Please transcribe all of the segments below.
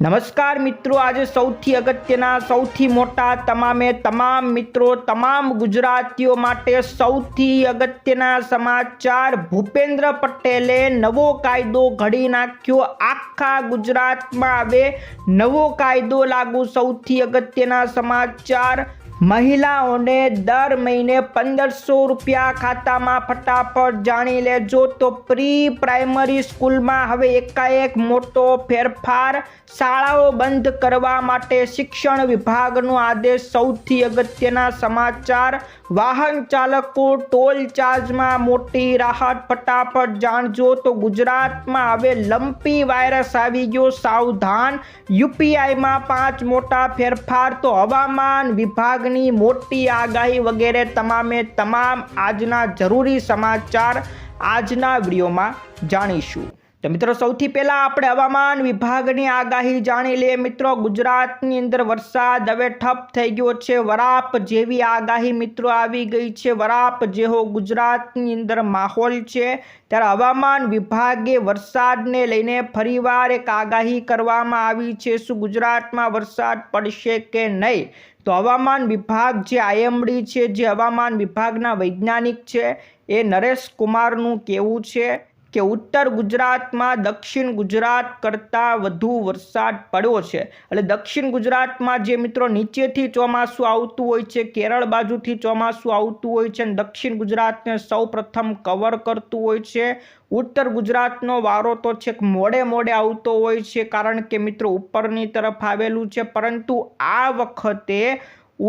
નમસ્કાર મિત્રો, આજે સૌથી અગત્યના, સૌથી મોટા, તમામે તમામ મિત્રો, તમામ ગુજરાતીઓ માટે સૌથી અગત્યના સમાચાર ભૂપેન્દ્ર પટેલે નવો કાયદો ઘડી નાખ્યો. આખા ગુજરાતમાં હવે નવો કાયદો લાગુ સૌથી અગત્યના સમાચાર મહિલાઓને દર મહિને પંદરસો રૂપિયા ખાતામાં ફટાફટ જાણી લેજો તો પ્રી પ્રાઇમરી સ્કૂલમાં હવે એકાએક મોટો ફેરફાર શાળાઓ બંધ કરવા માટે શિક્ષણ વિભાગનો આદેશ સૌથી અગત્યના સમાચાર. વાહન ચાલકો ટોલ ચાર્જમાં મોટી રાહત ફટાફટ જાણજો તો ગુજરાતમાં હવે લંપી વાયરસ આવી ગયો સાવધાન. યુપીઆઈમાં પાંચ મોટા ફેરફાર તો હવામાન વિભાગની મોટી આગાહી વગેરે તમામે તમામ આજના જરૂરી સમાચાર આજના વિડીયોમાં જાણીશું. તો મિત્રો, સૌથી પહેલાં આપણે હવામાન વિભાગની આગાહી જાણી લઈએ. મિત્રો, ગુજરાતની અંદર વરસાદ હવે ઠપ થઈ ગયો છે. વરાપ જેવી આગાહી મિત્રો આવી ગઈ છે. વરાપ જેવો ગુજરાતની અંદર માહોલ છે. ત્યારે હવામાન વિભાગે વરસાદને લઈને ફરીવાર એક આગાહી કરવામાં આવી છે. શું ગુજરાતમાં વરસાદ પડશે કે નહીં? તો હવામાન વિભાગ જે આઈએમડી છે, જે હવામાન વિભાગના વૈજ્ઞાનિક છે, એ નરેશ કુમારનું કહેવું છે? કે ઉત્તર ગુજરાતમાં દક્ષિણ ગુજરાત કરતાં વધુ વરસાદ પડ્યો છે. એટલે દક્ષિણ ગુજરાતમાં જે મિત્રો નીચેથી ચોમાસું આવતું હોય છે, કેરળ બાજુથી ચોમાસું આવતું હોય છે અને દક્ષિણ ગુજરાતને સૌપ્રથમ કવર કરતું હોય છે. ઉત્તર ગુજરાતનો વારો તો છેક મોડે મોડે આવતો હોય છે કારણ કે મિત્રો ઉપરની તરફ આવેલું છે. પરંતુ આ વખતે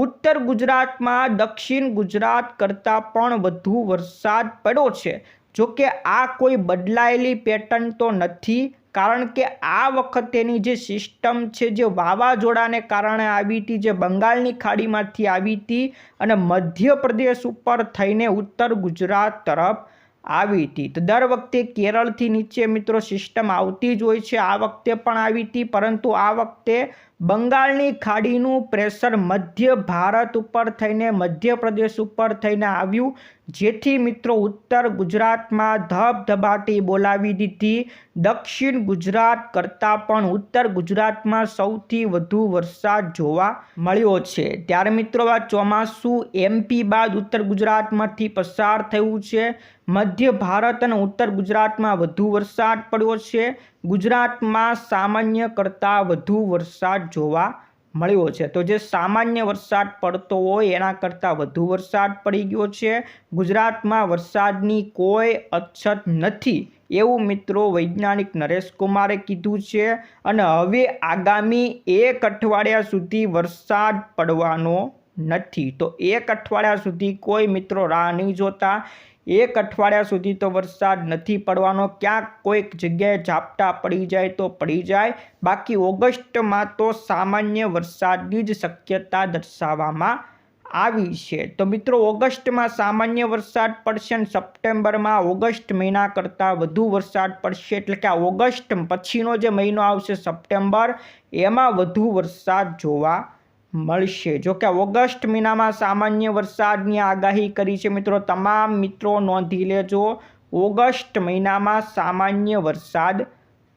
ઉત્તર ગુજરાતમાં દક્ષિણ ગુજરાત કરતાં પણ વધુ વરસાદ પડ્યો છે. જો કે આ કોઈ બદલાયેલી પેટર્ન તો નથી, કારણ કે આ વખતેની જે સિસ્ટમ છે, જે વાવાઝોડાને કારણે આવી હતી, જે બંગાળની ખાડીમાંથી આવી હતી અને મધ્યપ્રદેશ ઉપર થઈને ઉત્તર ગુજરાત તરફ આવી હતી. તો દર વખતે કેરળથી નીચે મિત્રો સિસ્ટમ આવતી જ હોય છે. આ વખતે પણ આવી હતી, પરંતુ આ વખતે બંગાળની ખાડીનું પ્રેશર મધ્ય ભારત ઉપર થઈને મધ્યપ્રદેશ ઉપર થઈને આવ્યું, જેથી મિત્રો ઉત્તર ગુજરાતમાં ધબધબાટી બોલાવી દીધી. દક્ષિણ ગુજરાત કરતાં પણ ઉત્તર ગુજરાતમાં સૌથી વધુ વરસાદ જોવા મળ્યો છે. ત્યારે મિત્રો આ ચોમાસું એમપી બાદ ઉત્તર ગુજરાતમાંથી પસાર થયું છે. મધ્ય ભારત અને ઉત્તર ગુજરાતમાં વધુ વરસાદ પડ્યો છે. ગુજરાતમાં સામાન્ય કરતાં વધુ વરસાદ જોવા મળ્યો છે. તો જે સામાન્ય વરસાદ પડતો હોય એના કરતાં વધુ વરસાદ પડી ગયો છે. ગુજરાતમાં વરસાદની કોઈ અછત નથી એવું મિત્રો વૈજ્ઞાનિક નરેશ કુમારે કીધું છે અને હવે આગામી એક અઠવાડિયા સુધી વરસાદ પડવાનો નથી. તો એક અઠવાડિયા સુધી કોઈ મિત્રો રાહ નહીં જોતા. એક અઠવાડિયા સુધી તો વરસાદ નથી પડવાનો. ક્યાંક કોઈક જગ્યાએ ઝાપટા પડી જાય તો પડી જાય. બાકી ઓગસ્ટમાં તો સામાન્ય વરસાદની જ શક્યતા દર્શાવવામાં આવી છે. તો મિત્રો, ઓગસ્ટમાં સામાન્ય વરસાદ પડશે અને સપ્ટેમ્બરમાં ઓગસ્ટ મહિના કરતાં વધુ વરસાદ પડશે. એટલે કે આ ઓગસ્ટ પછીનો જે મહિનો આવશે સપ્ટેમ્બર, એમાં વધુ વરસાદ જોવા મળશે. જો કે ઓગસ્ટ મહિનામાં સામાન્ય વરસાદની આગાહી કરી છે મિત્રો. તમામ મિત્રો નોંધી લેજો, ઓગસ્ટ મહિનામાં સામાન્ય વરસાદ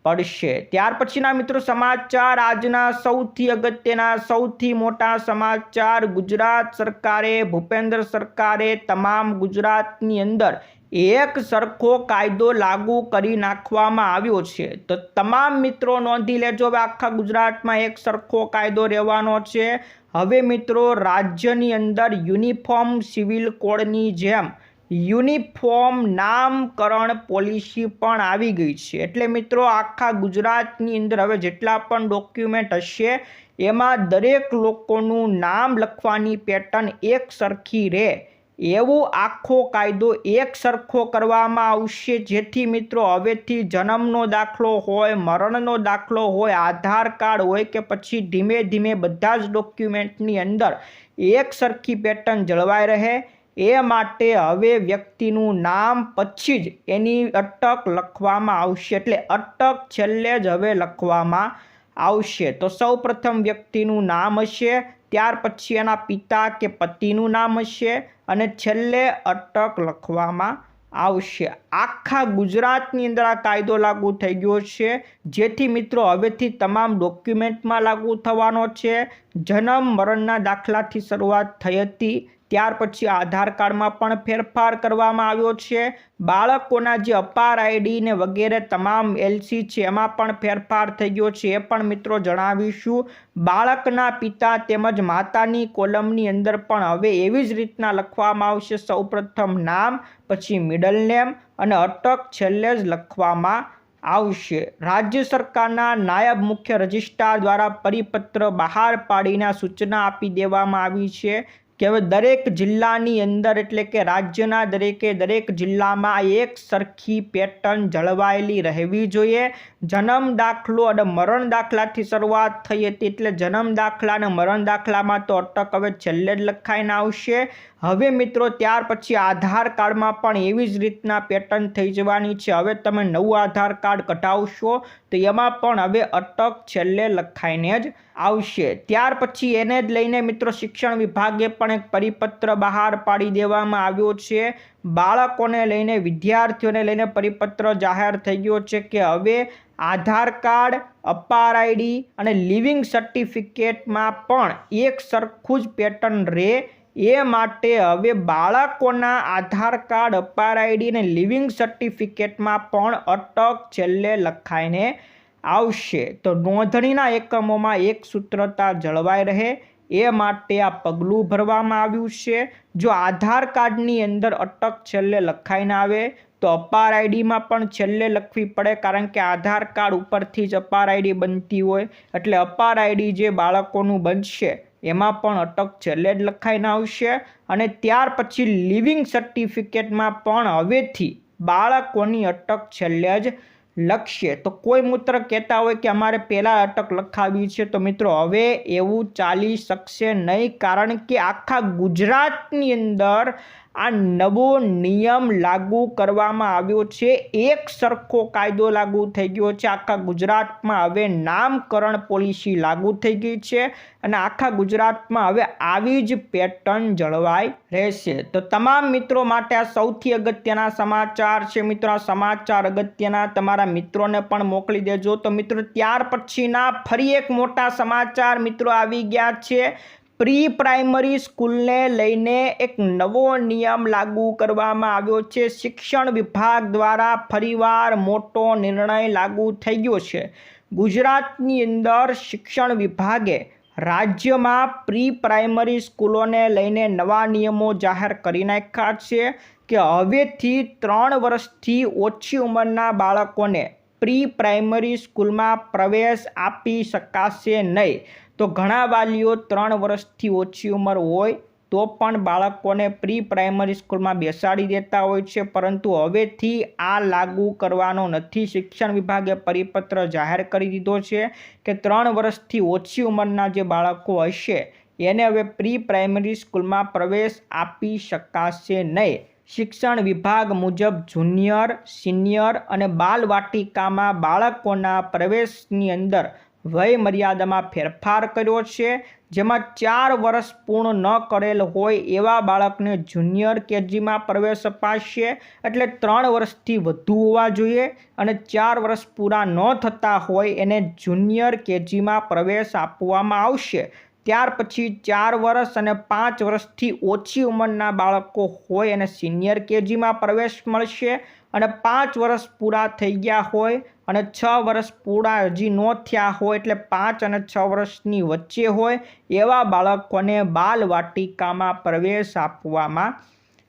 પડશે. ત્યાર પછીના મિત્રો સમાચાર. આજના સૌથી અગત્યના, સૌથી મોટા સમાચાર. ગુજરાત સરકારે, ભૂપેન્દ્ર સરકારે તમામ ગુજરાતની અંદર એક સરખો કાયદો લાગુ કરી નાખવામાં આવ્યો છે. તો તમામ મિત્રો નોંધી લેજો હવે આખા ગુજરાતમાં એક સરખો કાયદો રહેવાનો છે. હવે મિત્રો રાજ્યની અંદર યુનિફોર્મ સિવિલ કોડની જેમ યુનિફોર્મ નામકરણ પોલિસી પણ આવી ગઈ છે. એટલે મિત્રો આખા ગુજરાતની અંદર હવે જેટલા પણ ડોક્યુમેન્ટ હશે એમાં દરેક લોકોનું નામ લખવાની પેટર્ન એક સરખી રહે. એવો આખો કાયદો એક સરખો કરવામાં આવશે જેથી મિત્રો હવેથી જન્મનો દાખલો હોય, મરણનો દાખલો હોય, આધાર કાર્ડ હોય કે પછી ધીમે ધીમે બધા જ ડોક્યુમેન્ટની અંદર એક સરખી પેટર્ન જળવાઈ રહે. એ માટે હવે વ્યક્તિનું નામ પછી જ એની અટક લખવામાં આવશે. એટલે અટક છેલ્લે જ હવે લખવામાં આવશે. તો સૌ પ્રથમ વ્યક્તિનું નામ હશે. ત્યાર પછી એના પિતા કે પતિનું નામ હશે અને છેલ્લે અટક લખવામાં આવશે. આખા ગુજરાતની અંદર આ કાયદો લાગુ થઈ ગયો છે. જેથી મિત્રો હવેથી તમામ ડોક્યુમેન્ટમાં લાગુ થવાનો છે. જન્મ, મરણના દાખલાથી શરૂઆત થઈ હતી. ત્યાર પછી આધાર કાર્ડમાં પણ ફેરફાર કરવામાં આવ્યો છે. બાળકોના જે અપાર આઈડી ને વગેરે તમામ એલસી છે, એમાં પણ ફેરફાર થઈ ગયો છે. એ પણ મિત્રો જણાવીશું. બાળકના પિતા તેમજ માતાની કોલમની અંદર પણ હવે એવી જ રીતના લખવામાં આવશે. સૌપ્રથમ નામ, પછી મિડલ નેમ અને અટક છેલ્લે જ લખવામાં આવશે. રાજ્ય સરકારના નાયબ મુખ્ય રજિસ્ટ્રાર દ્વારા પરિપત્ર બહાર પાડીને સૂચના આપી દેવામાં આવી છે. કે હવે દરેક જિલ્લાની અંદર એટલે કે રાજ્યના દરેકે દરેક જિલ્લામાં એક સરખી પેટર્ન જળવાયેલી રહેવી જોઈએ. જન્મ દાખલો અને મરણ દાખલાથી શરૂઆત થઈ હતી એટલે જન્મ દાખલા અને મરણ દાખલામાં તો અટક હવે છેલ્લે જ લખાઈને આવશે. હવે મિત્રો, ત્યાર પછી આધાર કાર્ડમાં પણ એવી જ રીતના પેટર્ન થઈ જવાની છે. હવે તમે નવું આધાર કાર્ડ કઢાવશો તો એમાં પણ હવે અટક છેલ્લે લખાઈને જ આવશે. ત્યાર પછી એને જ લઈને મિત્રો, શિક્ષણ વિભાગે પણ એક પરિપત્ર બહાર પાડી દેવામાં આવ્યો છે. બાળકોને લઈને, વિદ્યાર્થીઓને લઈને પરિપત્ર જાહેર થઈ ગયો છે કે હવે આધાર કાર્ડ, અપાર આઈડી અને લિવિંગ સર્ટિફિકેટમાં પણ એક સરખું જ પેટર્ન રહે એ માટે હવે બાળકોના આધાર કાર્ડ, અપાર આઈડી અને લિવિંગ સર્ટિફિકેટમાં પણ અટક છેલ્લે લખાઈને આવશે. તો નોંધણીના એકમોમાં એક સૂત્રતા જળવાઈ રહે. એ માટે આ પગલું ભરવામાં આવ્યું છે. જો આધાર કાર્ડની અંદર અટક છેલ્લે લખાઈને આવે, તો અપાર આઈડીમાં પણ છેલ્લે લખવી પડે કારણ કે આધાર કાર્ડ ઉપરથી જ અપાર આઈડી બનતી હોય. એટલે અપાર આઈડી જે બાળકોનું બનશે એમાં પણ અટક છેલ્લે જ લખાઈને આવશે અને ત્યાર પછી લિવિંગ સર્ટિફિકેટમાં પણ હવેથી બાળકોની અટક છેલ્લે જ લખશે. તો કોઈ મૂત્ર કહેતા હોય કે અમારે પહેલાં અટક લખાવી છે, તો મિત્રો હવે એવું ચાલી શકશે નહીં. કારણ કે આખા ગુજરાતની અંદર આ નવો નિયમ લાગુ કરવામાં આવ્યો છે. એક સરખો કાયદો લાગુ થઈ ગયો છે. આખા ગુજરાતમાં હવે નામકરણ પોલિસી લાગુ થઈ ગઈ છે અને આખા ગુજરાતમાં હવે આવી જ પેટર્ન જળવાઈ રહેશે. તો તમામ મિત્રો માટે આ સૌથી અગત્યના સમાચાર છે. મિત્રો, આ સમાચાર અગત્યના તમારા મિત્રોને પણ મોકલી દેજો. તો મિત્રો, ત્યાર પછીના ફરી એક મોટા સમાચાર મિત્રો આવી ગયા છે. પ્રી પ્રાઇમરી સ્કૂલને લઈને એક નવો નિયમ લાગુ કરવામાં આવ્યો છે. શિક્ષણ વિભાગ દ્વારા ફરીવાર મોટો નિર્ણય લાગુ થઈ ગયો છે. ગુજરાતની અંદર શિક્ષણ વિભાગે રાજ્યમાં પ્રી પ્રાઇમરી સ્કૂલોને લઈને નવા નિયમો જાહેર કરી નાખ્યા છે કે હવેથી ત્રણ વર્ષથી ઓછી ઉંમરના બાળકોને પ્રી પ્રાઇમરી સ્કૂલમાં પ્રવેશ આપી શકાશે નહીં. તો ઘણા વાલીઓ ત્રણ વર્ષથી ઓછી ઉંમર હોય તો પણ બાળકોને પ્રી પ્રાઇમરી સ્કૂલમાં બેસાડી દેતા હોય છે. પરંતુ હવેથી આ લાગુ કરવાનો નથી. શિક્ષણ વિભાગે પરિપત્ર જાહેર કરી દીધો છે કે ત્રણ વર્ષથી ઓછી ઉંમરના જે બાળકો હશે, એને હવે પ્રી પ્રાઇમરી સ્કૂલમાં પ્રવેશ આપી શકાશે નહીં. શિક્ષણ વિભાગ મુજબ જુનિયર, સિનિયર અને બાલવાટિકામાં બાળકોના પ્રવેશની અંદર વય મર્યાદામાં ફેરફાર કર્યો છે, જેમાં ચાર વર્ષ પૂર્ણ ન કરેલ હોય એવા બાળકને જુનિયર કેજીમાં પ્રવેશ અપાશે, એટલે ત્રણ વર્ષથી વધુ હોવા જોઈએ અને ચાર વર્ષ પૂરા ન થતા હોય એને જુનિયર કેજીમાં પ્રવેશ આપવામાં આવશે. ત્યાર પછી ચાર વર્ષ અને પાંચ વર્ષથી ઓછી ઉંમરના બાળકો હોય એને સિનિયર કેજીમાં પ્રવેશ મળશે અને પાંચ વર્ષ પૂરા થઈ ગયા હોય અને છ વર્ષ પૂરા હજી ન થયા હોય એટલે પાંચ અને છ વર્ષની વચ્ચે હોય એવા બાળકોને બાલવાટિકામાં પ્રવેશ આપવામાં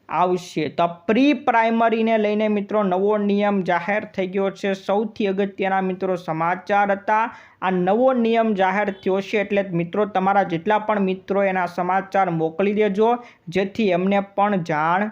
આવશે. તો પ્રી પ્રાઇમરીને લઈને મિત્રો નવો નિયમ જાહેર થઈ ગયો છે. સૌથી અગત્યના મિત્રો સમાચાર હતા. આ નવો નિયમ જાહેર થયો છે એટલે મિત્રો તમારા જેટલા પણ મિત્રો એના સમાચાર મોકલી દેજો, જેથી એમને પણ જાણ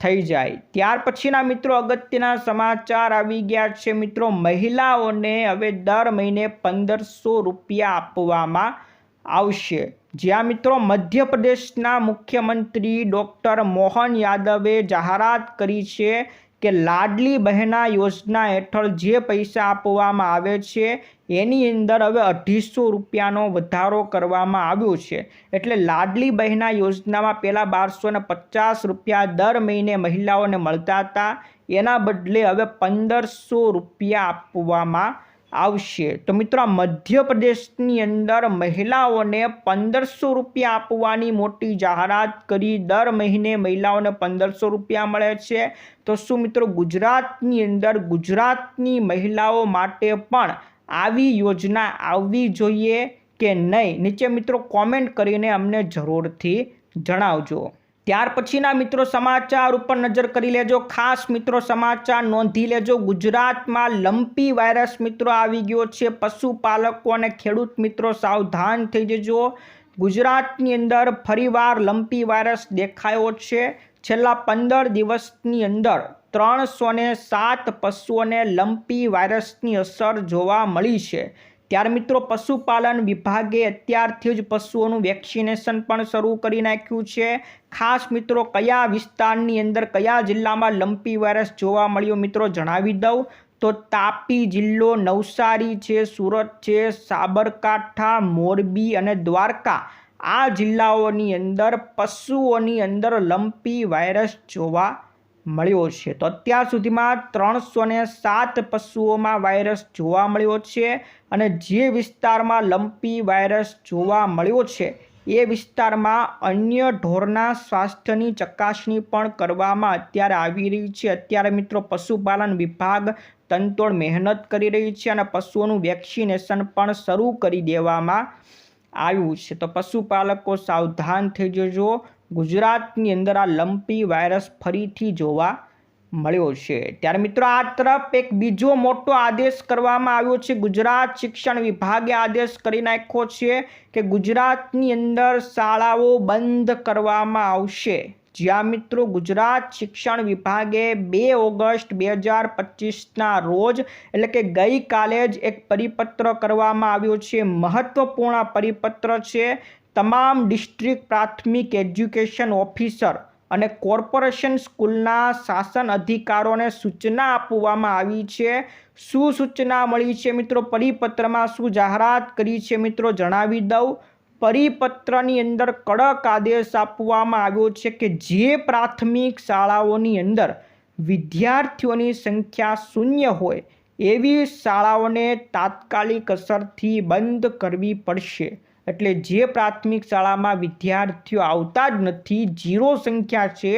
થઈ જાય. ત્યાર પછીના મિત્રો અગત્યના સમાચાર આવી ગયા છે. મિત્રો, મહિલાઓને હવે દર મહિને પંદરસો રૂપિયા આપવામાં આવશે. જ્યાં મિત્રો, મધ્યપ્રદેશના મુખ્યમંત્રી ડૉક્ટર મોહન યાદવે જાહેરાત કરી છે કે લાડલી બહેના યોજના હેઠળ જે પૈસા આપવામાં આવે છે એની અંદર હવે અઢીસો રૂપિયાનો વધારો કરવામાં આવ્યો છે. એટલે લાડલી બહેના યોજનામાં પહેલાં બારસો પચાસ રૂપિયા દર મહિને મહિલાઓને મળતા હતા. એના બદલે હવે પંદરસો રૂપિયા આપવામાં આવશે. તો મિત્રો મધ્યપ્રદેશની અંદર મહિલાઓને પંદરસો રૂપિયા આપવાની મોટી જાહેરાત કરી દર મહિને મહિલાઓને પંદરસો રૂપિયા મળે છે. તો શું મિત્રો, ગુજરાતની અંદર ગુજરાતની મહિલાઓ માટે પણ આવી યોજના આવવી જોઈએ કે નહીં? નીચે મિત્રો કોમેન્ટ કરીને અમને જરૂરથી જણાવજો. ત્યાર પછીના મિત્રો સમાચાર ઉપર નજર કરી લેજો. ખાસ મિત્રો સમાચાર નોંધી લેજો. ગુજરાતમાં લંપી વાયરસ મિત્રો આવી ગયો છે. પશુપાલકો અને ખેડૂત મિત્રો સાવધાન થઈ જજો. ગુજરાતની અંદર ફરીવાર લંપી વાયરસ દેખાયો છે. છેલ્લા પંદર દિવસની અંદર ત્રણસો ને સાત પશુઓને લંપી વાયરસની અસર જોવા મળી છે. ત્યાર મિત્રો, પશુપાલન વિભાગે અત્યારથી જ પશુઓનું વેક્સિનેશન પણ શરૂ કરી નાખ્યું છે. ખાસ મિત્રો, કયા વિસ્તારની અંદર, કયા જિલ્લામાં લંપી વાયરસ જોવા મળ્યો મિત્રો જણાવી દઉં. તો તાપી જિલ્લો, નવસારી છે, સુરત છે, સાબરકાંઠા, મોરબી અને દ્વારકા. આ જિલ્લાઓની અંદર, પશુઓની અંદર લંપી વાયરસ જોવા મળ્યો છે. તો અત્યાર સુધીમાં ત્રણસો ને સાત પશુઓમાં વાયરસ જોવા મળ્યો છે અને જે વિસ્તારમાં લંપી વાયરસ જોવા મળ્યો છે, એ વિસ્તારમાં અન્ય ઢોરના સ્વાસ્થ્યની ચકાસણી પણ કરવામાં અત્યારે આવી રહી છે. અત્યારે મિત્રો પશુપાલન વિભાગ તનતોડ મહેનત કરી રહી છે અને પશુઓનું વેક્સિનેશન પણ શરૂ કરી દેવામાં આવ્યું છે. તો પશુપાલકો સાવધાન થઈ જજો. ગુજરાતની અંદર આ લંપી વાયરસ ફરીથી જોવા મળ્યો છે. ત્યારે મિત્રો આ તરફ એક બીજો મોટો આદેશ કરવામાં આવ્યો છે. ગુજરાત શિક્ષણ વિભાગે આદેશ કરી નાખ્યો છે કે ગુજરાતની અંદર શાળાઓ બંધ કરવામાં આવશે. જ્યાં મિત્રો ગુજરાત શિક્ષણ વિભાગે બે ઓગસ્ટ બે હજાર પચીસના રોજ એટલે કે ગઈકાલે જ એક પરિપત્ર કરવામાં આવ્યો છે. મહત્વપૂર્ણ પરિપત્ર છે તમામ ડિસ્ટ્રિક્ટ પ્રાથમિક એજ્યુકેશન ઓફિસર અને કોર્પોરેશન સ્કૂલના શાસન અધિકારોને સૂચના આપવામાં આવી છે. શું સૂચના મળી છે મિત્રો? પરિપત્રમાં શું જાહેરાત કરી છે મિત્રો? જણાવી દઉં. પરિપત્રની અંદર કડક આદેશ આપવામાં આવ્યો છે કે જે પ્રાથમિક શાળાઓની અંદર વિદ્યાર્થીઓની સંખ્યા શૂન્ય હોય એવી શાળાઓને તાત્કાલિક અસરથી બંધ કરવી પડશે. એટલે જે પ્રાથમિક શાળામાં વિદ્યાર્થીઓ આવતા જ નથી જીરો સંખ્યા છે,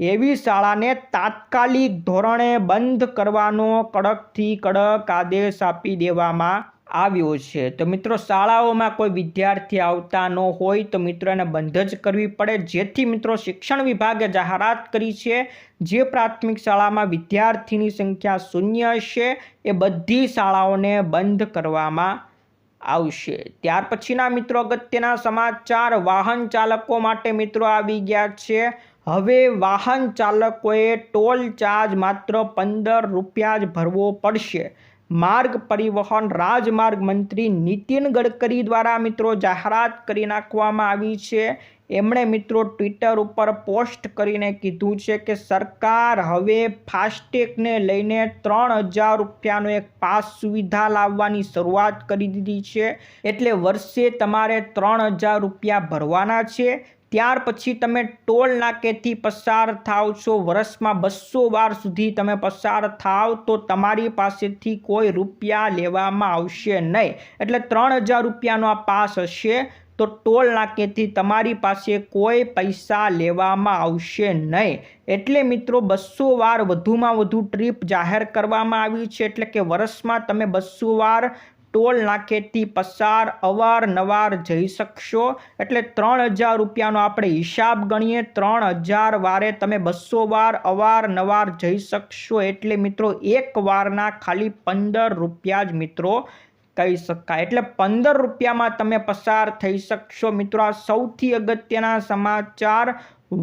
એવી શાળાને તાત્કાલિક ધોરણે બંધ કરવાનો કડકથી કડક આદેશ આપી દેવામાં આવ્યો છે. તો મિત્રો, શાળાઓમાં કોઈ વિદ્યાર્થી આવતા ન હોય તો મિત્રોને બંધ જ કરવી પડે. જેથી મિત્રો, શિક્ષણ વિભાગે જાહેરાત કરી છે, જે પ્રાથમિક શાળામાં વિદ્યાર્થીની સંખ્યા શૂન્ય હશે એ બધી શાળાઓને બંધ કરવામાં આવશે. ત્યાર પછીના મિત્રો અગત્યના સમાચાર. વાહન ચાલકો માટે મિત્રો આવી ગયા છે. હવે વાહન ચાલકોએ ટોલ ચાર્જ માત્ર પંદર રૂપિયા જ ભરવો પડશે. માર્ગ પરિવહન રાજમાર્ગ મંત્રી નીતિન ગડકરી દ્વારા મિત્રો જાહેરાત કરી નાખવામાં આવી છે. એમણે મિત્રો ટ્વિટર ઉપર પોસ્ટ કરીને કીધું છે કે સરકાર હવે ફાસ્ટેગને લઈને ત્રણ હજાર રૂપિયાનો એક પાસ સુવિધા લાવવાની શરૂઆત કરી દીધી છે. એટલે વર્ષે તમારે ત્રણ હજાર રૂપિયા ભરવાના છે. ત્યાર પછી તમે ટોલ નાકેથી પસાર થાવ છો. વર્ષમાં બસો વાર સુધી તમે પસાર થાવ તો તમારી પાસેથી કોઈ રૂપિયા લેવામાં આવશે નહીં. એટલે ત્રણ હજાર રૂપિયાનો આ પાસ હશે. તો ટોલ નાકેથી તમારી પાસે કોઈ પૈસા લેવામાં આવશે નહીં. એટલે મિત્રો, બસો વાર વધુમાં વધુ ટ્રીપ જાહેર કરવામાં આવી છે. એટલે કે વર્ષમાં તમે બસો વાર ટોલ નાકેથી પસાર, અવારનવાર જઈ શકશો. એટલે ત્રણ હજાર રૂપિયાનો આપણે હિસાબ ગણીએ. ત્રણ હજાર વારે તમે બસો વાર, અવારનવાર જઈ શકશો. એટલે મિત્રો, એક વારના ખાલી પંદર રૂપિયા જ મિત્રો કહી શકાય. એટલે પંદર રૂપિયામાં તમે પસાર થઈ શકશો. મિત્રો, આ સૌથી અગત્યના સમાચાર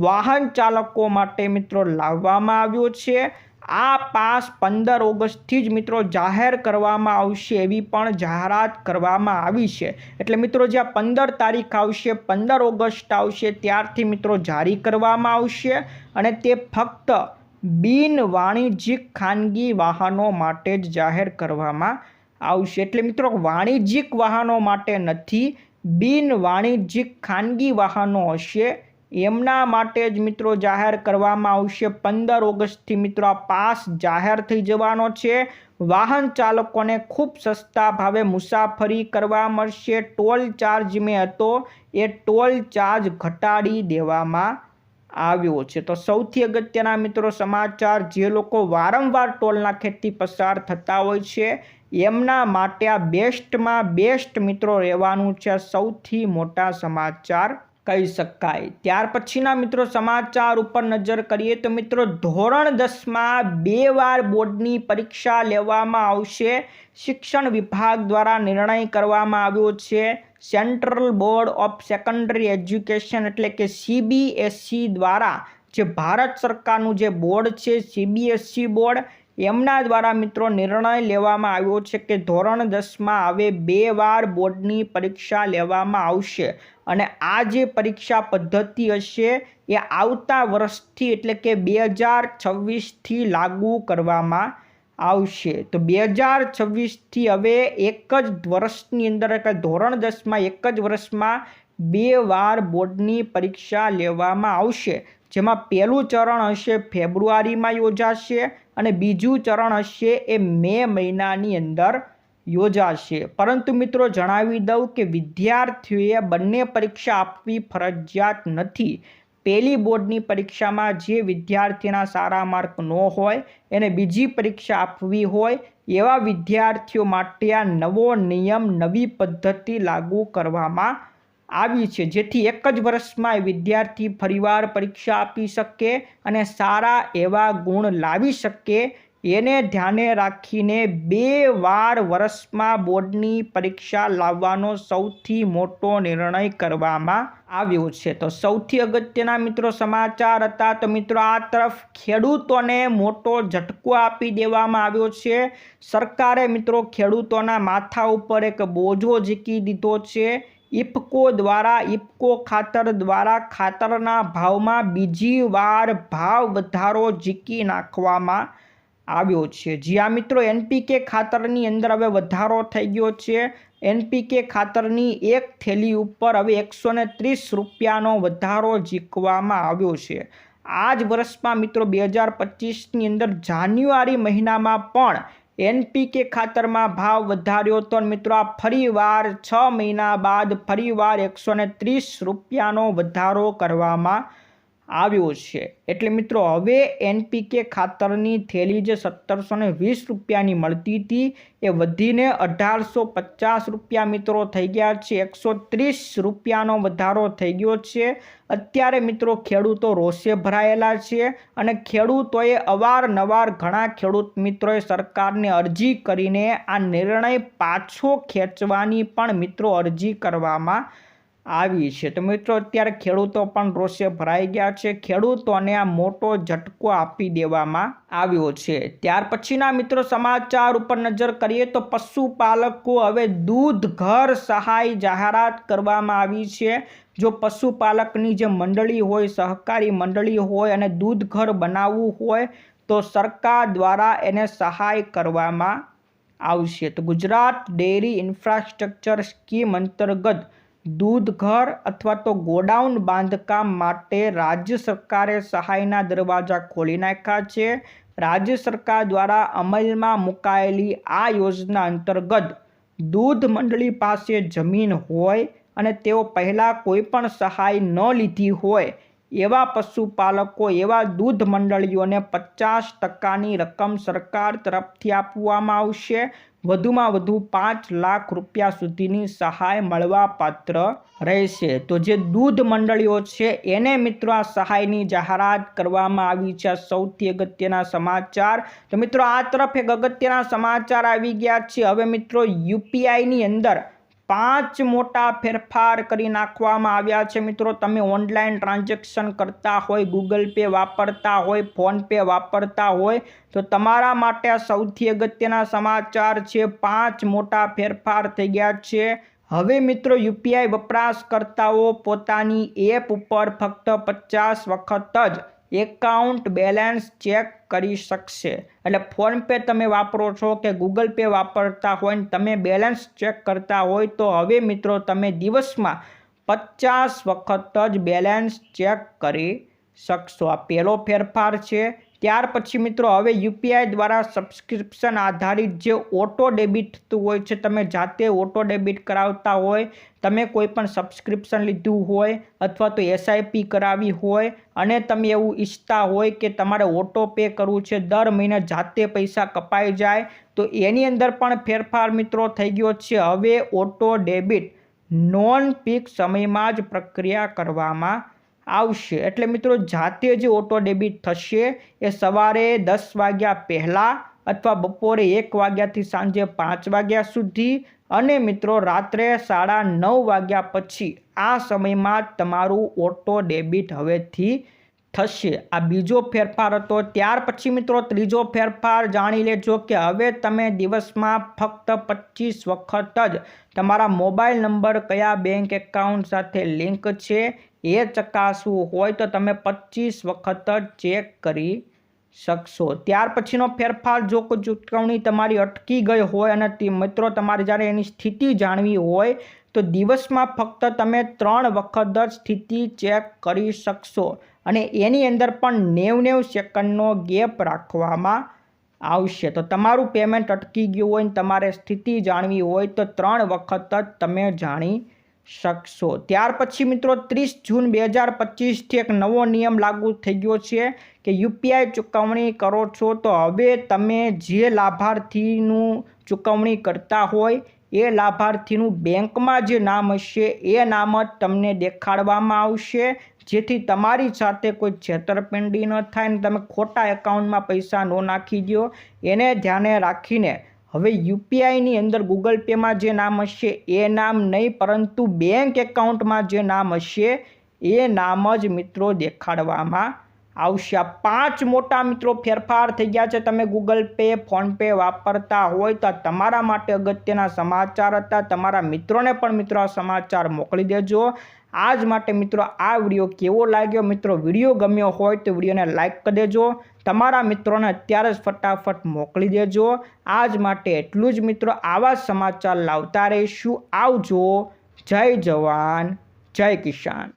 વાહન ચાલકો માટે મિત્રો લાવવામાં આવ્યો છે. આ પાસ પંદર ઓગસ્ટથી જ મિત્રો જાહેર કરવામાં આવશે એવી પણ જાહેરાત કરવામાં આવી છે. એટલે મિત્રો, જ્યાં પંદર તારીખ આવશે, પંદર ઓગસ્ટ આવશે, ત્યારથી મિત્રો જારી કરવામાં આવશે અને તે ફક્ત બિન વાણિજ્યિક ખાનગી વાહનો માટે જ જાહેર કરવામાં આવશે. એટલે મિત્રો, વાણિજ્યિક વાહનો માટે નથી, બિન વાણિજ્યિક ખાનગી વાહનો હશે. એમના માટે જ મિત્રો જાહેર કરવામાં આવશે. પંદર ઓગસ્ટથી મિત્રો આ પાસ જાહેર થઈ જવાનો છે. વાહન ચાલકોને ખૂબ સસ્તા ભાવે મુસાફરી કરવા મળશે. ટોલ ચાર્જ મેં હતો, એ ટોલ ચાર્જ ઘટાડી દેવામાં આવ્યો છે. તો સૌથી અગત્યના મિત્રો સમાચાર, જે લોકો વારંવાર ટોલના નાખેથી પસાર થતા હોય છે એમના માટે આ બેસ્ટમાં બેસ્ટ મિત્રો રહેવાનું છે સૌથી મોટા સમાચાર કહી શકાય. ત્યાર પછીના મિત્રો સમાચાર ઉપર નજર કરીએ તો મિત્રો ધોરણ દસમાં બે વાર બોર્ડની પરીક્ષા લેવામાં આવશે. શિક્ષણ વિભાગ દ્વારા નિર્ણય કરવામાં આવ્યો છે. Central board of secondary education એટલે કે સીબીએસસી દ્વારા જે ભારત સરકારનું જે બોર્ડ છે સીબીએસસી બોર્ડ એમના દ્વારા મિત્રો નિર્ણય લેવામાં આવ્યો છે કે ધોરણ દસમાં હવે બે વાર બોર્ડની પરીક્ષા લેવામાં આવશે. અને આ જે પરીક્ષા પદ્ધતિ હશે, એ આવતા વર્ષથી એટલે કે બે હજાર છવ્વીસથી લાગુ કરવામાં આવશે. તો બે હજાર છવ્વીસથી હવે એક જ વર્ષની અંદર, એટલે ધોરણ દસમાં એક જ વર્ષમાં બે વાર બોર્ડની પરીક્ષા લેવામાં આવશે. જેમાં પહેલું ચરણ હશે ફેબ્રુઆરીમાં યોજાશે અને બીજું ચરણ હશે એ મે મહિનાની અંદર યોજાશે. પરંતુ મિત્રો જણાવી દઉં કે વિદ્યાર્થીઓએ બંને પરીક્ષા આપવી ફરજિયાત નથી. પહેલી બોર્ડની પરીક્ષામાં જે વિદ્યાર્થીના સારા માર્ક ન હોય, એને બીજી પરીક્ષા આપવી હોય, એવા વિદ્યાર્થીઓ માટે આ નવો નિયમ નવી પદ્ધતિ લાગુ કરવામાં આવી છે. જેથી એક જ વર્ષમાં વિદ્યાર્થી ફરીવાર પરીક્ષા આપી શકે અને સારા એવા ગુણ લાવી શકે. એને ધ્યાને રાખીને બે વાર વર્ષમાં બોર્ડની પરીક્ષા લાવવાનો સૌથી મોટો નિર્ણય કરવામાં આવ્યો છે. તો સૌથી અગત્યના મિત્રો સમાચાર હતા. તો મિત્રો, આ તરફ ખેડૂતોને મોટો ઝટકો આપી દેવામાં આવ્યો છે. સરકારે મિત્રો ખેડૂતોના માથા ઉપર એક બોજો ઝીકી દીધો છે. ઇફકો દ્વારા ઇફકો ખાતર દ્વારા ખાતરના ભાવમાં બીજી વાર ભાવ વધારો ઝીકી નાખવામાં આવ્યો છે. જ્યાં મિત્રો, એનપીકે ખાતરની અંદર હવે વધારો થઈ ગયો છે. એનપીકે ખાતરની એક થેલી ઉપર હવે એકસો ત્રીસ રૂપિયાનો વધારો ઝીકવામાં આવ્યો છે. આ જ વર્ષમાં મિત્રો, બે હજાર પચીસની અંદર જાન્યુઆરી મહિનામાં પણ એનપીકે ખાતરમાં ભાવ વધાર્યો તો મિત્રો આ ફરીવાર છ મહિના બાદ ફરીવાર એકસો ત્રીસ રૂપિયાનો વધારો કરવામાં આવ્યો છે. એટલે મિત્રો, હવે એનપીકે ખાતરની થેલી જે સત્તરસો ને વીસ રૂપિયાની મળતી હતી, એ વધીને અઢારસો પચાસ રૂપિયા મિત્રો થઈ ગયા છે. એકસો ત્રીસ રૂપિયાનો વધારો થઈ ગયો છે. અત્યારે મિત્રો, ખેડૂતો રોષે ભરાયેલા છે અને ખેડૂતોએ અવારનવાર ઘણા ખેડૂત મિત્રોએ સરકારને અરજી કરીને આ નિર્ણય પાછો ખેંચવાની પણ મિત્રો અરજી કરવામાં આવી છે. તો મિત્રો, અત્યારે ખેડૂતો પણ રોષે ભરાઈ ગયા છે. ખેડૂતોને આ મોટો ઝટકો આપી દેવામાં આવ્યો છે. ત્યાર પછીના મિત્રો, સમાચાર ઉપર નજર કરીએ તો પશુપાલકો હવે દૂધ, ઘર સહાય જાહેરાત કરવામાં આવી છે. જો પશુપાલકની જે મંડળી હોય, સહકારી મંડળી હોય અને દૂધ ઘર બનાવવું હોય, તો સરકાર દ્વારા એને સહાય કરવામાં આવશે. તો ગુજરાત ડેરી ઇન્ફ્રાસ્ટ્રક્ચર સ્કીમ અંતર્ગત દૂધ ઘર અથવા તો ગોડાઉન બાંધકામ માટે રાજ્ય સરકારે સહાયના દરવાજા ખોલી નાખ્યા છે. રાજ્ય સરકાર દ્વારા અમલમાં મુકાયેલી આ યોજના અંતર્ગત દૂધ મંડળી પાસે જમીન હોય અને તેઓ પહેલાં કોઈ પણ સહાય ન લીધી હોય એવા પશુપાલકો એવા દૂધ મંડળીઓને પચાસ ટકાની રકમ સરકાર તરફથી આપવામાં આવશે. વધુમાં વધુ પાંચ લાખ રૂપિયા સુધીની સહાય મળવા પાત્ર રહેશે. તો જે દૂધ મંડળીઓ છે, એને મિત્રો આ સહાયની જાહેરાત કરવામાં આવી છે. સૌથી અગત્યના સમાચાર. તો મિત્રો, આ તરફ એક અગત્યના સમાચાર આવી ગયા છે. હવે મિત્રો યુપીઆઈની અંદર પાંચ મોટા ફેરફાર કરી નાખવામાં આવ્યા છે. મિત્રો, તમે ઓનલાઈન ટ્રાન્ઝેક્શન કરતા હોય, ગૂગલ પે વાપરતા હોય ફોનપે વાપરતા હોય, તો તમારા માટે સૌથી અગત્યના સમાચાર છે. પાંચ મોટા ફેરફાર થઈ ગયા છે. હવે મિત્રો યુપીઆઈ વપરાશકર્તાઓ પોતાની એપ ઉપર ફક્ત પચાસ વખત જ એકાઉન્ટ બેલેન્સ ચેક કરી શકશે. એટલે ફોનપે તમે વાપરો છો કે ગૂગલ પે વાપરતા હોય ને તમે બેલેન્સ ચેક કરતા હોય તો હવે મિત્રો તમે દિવસમાં પચાસ વખત જ બેલેન્સ ચેક કરી શકશો. આ પહેલો ફેરફાર છે. ત્યાર પછી મિત્રો હવે યુપીઆઈ દ્વારા સબસ્ક્રિપ્શન આધારિત જે ઓટો ડેબિટ થતું હોય છે, તમે જાતે ઓટો ડેબિટ કરાવતા હોય, તમે કોઈ પણ સબસ્ક્રિપ્શન લીધું હોય અથવા તો એસઆઈપી કરાવી હોય અને તમે એવું ઈચ્છતા હોય કે તમારે ઓટો પે કરવું છે, દર મહિને જાતે પૈસા કપાઈ જાય, તો એની અંદર પણ ફેરફાર મિત્રો થઈ ગયો છે. હવે ઓટો ડેબિટ નોન પીક સમયમાં જ પ્રક્રિયા કરવામાં આવશે. એટલે મિત્રો, જાતે જ ઓટો ડેબિટ થશે એ સવારે દસ વાગ્યા પહેલાં અથવા બપોરે એક વાગ્યાથી સાંજે પાંચ વાગ્યા સુધી અને મિત્રો, રાત્રે સાડા નવ વાગ્યા પછી આ સમયમાં તમારું ઓટો ડેબિટ હવેથી થશે. આ બીજો ફેરફાર હતો. ત્યાર પછી મિત્રો, ત્રીજો ફેરફાર જાણી લેજો કે હવે તમે દિવસમાં ફક્ત પચીસ વખત જ તમારા મોબાઈલ નંબર કયા બેંક એકાઉન્ટ સાથે લિંક છે એ ચકાસવું હોય તો તમે પચીસ વખત જ ચેક કરી શકશો. ત્યાર પછીનો ફેરફાર જો કોઈ ચૂકવણી તમારી અટકી ગઈ હોય અને મિત્રો તમારે જ્યારે એની સ્થિતિ જાણવી હોય તો દિવસમાં ફક્ત તમે ત્રણ વખત જ સ્થિતિ ચેક કરી શકશો અને એની અંદર પણ નેવ નેવ સેકન્ડનો ગેપ રાખવામાં આવશે. તો તમારું પેમેન્ટ અટકી ગયું હોય ને તમારે સ્થિતિ જાણવી હોય તો ત્રણ વખત જ તમે જાણી શકશો. ત્યાર પછી મિત્રો ત્રીસ જૂન બે હજાર પચીસથી એક નવો નિયમ લાગુ થઈ ગયો છે કે યુપીઆઈ ચૂકવણી કરો છો તો હવે તમે જે લાભાર્થીનું ચૂકવણી કરતા હોય એ લાભાર્થીનું બેંકમાં જે નામ હશે એ નામ જ તમને દેખાડવામાં આવશે. જેથી તમારી સાથે કોઈ છેતરપિંડી ન થાય ને તમે ખોટા એકાઉન્ટમાં પૈસા ન નાખી દો એને ધ્યાને રાખીને હવે યુપીઆઈની અંદર ગૂગલ પેમાં જે નામ હશે એ નામ નહીં, પરંતુ બેંક એકાઉન્ટમાં જે નામ હશે એ નામ જ મિત્રો દેખાડવામાં આવશે. પાંચ મોટા મિત્રો ફેરફાર થઈ ગયા છે. તમે ગૂગલ પે ફોનપે વાપરતા હોય તો તમારા માટે અગત્યના સમાચાર હતા. તમારા મિત્રોને પણ મિત્રો સમાચાર મોકલી દેજો. આજ માટે મિત્રો આ વીડિયો કેવો લાગ્યો? મિત્રો વીડિયો ગમ્યો હોય તો વિડીયોને લાઇક કરી દેજો. તમારા મિત્રોને અત્યારે જ ફટાફટ મોકલી દેજો. આજ માટે એટલું જ મિત્રો આવા સમાચાર લાવતા રહીશું. આવજો. જય જવાન. જય કિસાન.